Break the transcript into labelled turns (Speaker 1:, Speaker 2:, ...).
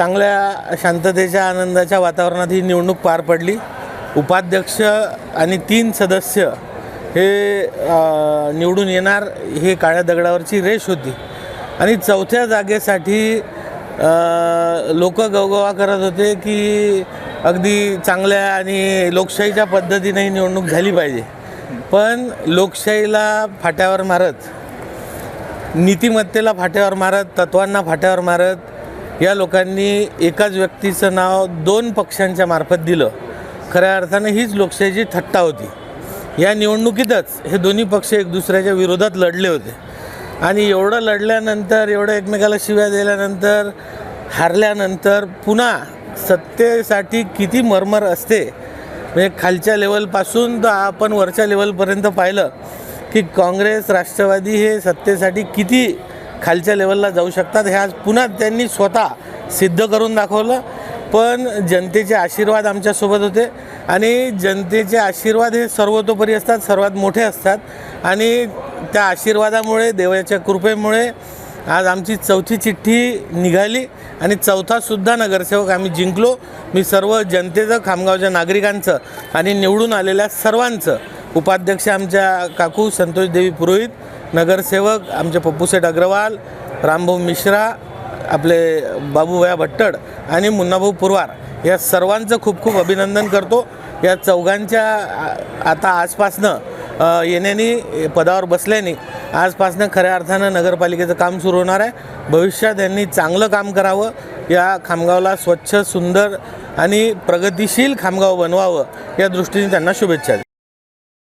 Speaker 1: चांगल्या शांततेच्या आनंदाच्या वातावरणात ही निवडणूक पार पडली. उपाध्यक्ष आणि तीन सदस्य हे निवडून येणार हे काळ्या दगडावरची रेष होती. आणि चौथ्या जागेसाठी लोक गवगवा करत होते की अगदी चांगल्या आणि लोकशाहीच्या पद्धतीने ही निवडणूक झाली पाहिजे. पण लोकशाहीला फाट्यावर मारत नीतिमत्तेला फाट्यावर मारत तत्वांना फाट्यावर मारत या लोकांनी एकाच व्यक्तीचं नाव दोन पक्षांच्या मार्फत दिलं. खऱ्या अर्थानं हीच लोकशाहीची थट्टा होती. या निवडणुकीतच हे दोन्ही पक्ष एक दुसऱ्याच्या विरोधात लढले होते. आणि एवढं लढल्यानंतर एवढं एकमेकाला शिव्या दिल्यानंतर हारल्यानंतर पुन्हा सत्तेसाठी किती मरमर असते. म्हणजे खालच्या लेवलपासून तर आपण वरच्या लेवलपर्यंत पाहिलं की काँग्रेस राष्ट्रवादी हे सत्तेसाठी किती खालच्या लेवलला जाऊ शकतात. हे आज पुन्हा त्यांनी स्वतः सिद्ध करून दाखवलं. पण जनतेचे आशीर्वाद आमच्यासोबत होते. आणि जनतेचे आशीर्वाद हे सर्वतोपरी असतात सर्वात मोठे असतात. आणि त्या आशीर्वादामुळे देवाच्या कृपेमुळे आज आमची चौथी चिठ्ठी निघाली. आणि चौथासुद्धा नगरसेवक आम्ही जिंकलो. मी सर्व जनतेचं खामगावच्या नागरिकांचं आणि निवडून आलेल्या सर्वांचं उपाध्यक्ष आमच्या काकू संतोष देवी पुरोहित नगरसेवक आमचे पप्पूसेठ अग्रवाल रामभाऊ मिश्रा आपले बाबूभया भट्टड आणि मुन्नाभाऊ पुरवार. या सर्वांचं खूप खूप अभिनंदन करतो. या चौघांच्या आता आजपासनं येण्याने पदावर बसल्याने आजपासनं खऱ्या अर्थानं नगरपालिकेचं काम सुरू होणार आहे. भविष्यात यांनी चांगलं काम करावं. या खामगावला स्वच्छ सुंदर आणि प्रगतिशील खामगाव बनवावं या दृष्टीने त्यांना शुभेच्छा